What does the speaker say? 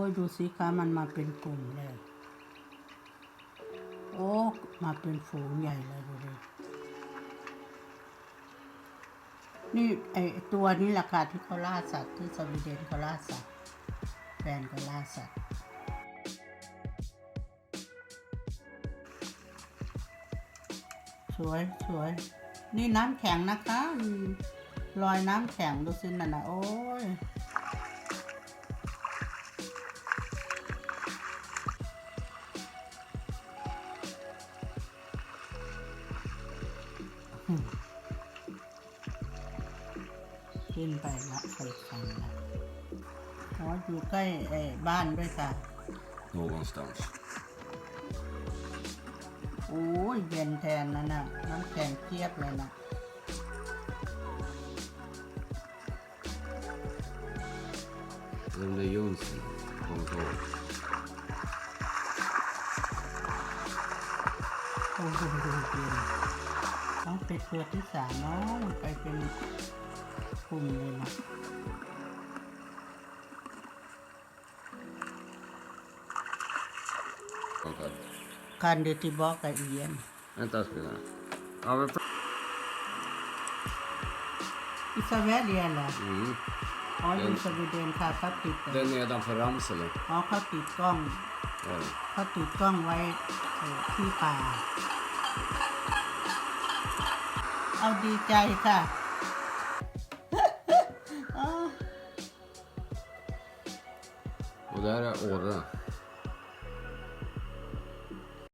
โอ้ยดูสิคะมันมาเป็นกลุ่มเลย โอ้ มาเป็นฝูงใหญ่เลยดูดินี่ไอตัวนี้แหละค่ะที่เขาล่าสัตว์ที่สวีเดนเขาล่าสัตว์แฟนก็ล่าสัตว์สวยสวยนี่น้ำแข็งนะคะอืมรอยน้ำแข็งดูสิน่ะนะโอ้ย ขึ้นไปละไปคันละอ๋ออยู่ใกล้ไอ้บ้านด้วยค่ะ Någonstans. โอ้ยเย็นแทนนั่นน่ะน้ำแข็งเทียบเลยนะ Den där Jonsson. Kommer inte ihåg. โอ้โหเย็น ต้องไปเกิดที่สามเนาะไปเป็นกลุ่มเลยนะ Okej. การเดติบอกกับเอียน Vänta ska vi se. Ja, men... อิสราเอลเรียนเหรอ Mm. อ๋ออยู่สวีเดนค่ะเขาติด Det är nedanför Ramsele. อ๋อเขาติดกล้อง Var det. เขาติดกล้องไว้เอ่อที่ป่า เอาดีใจค่ะอ๋อ Och där är Åre.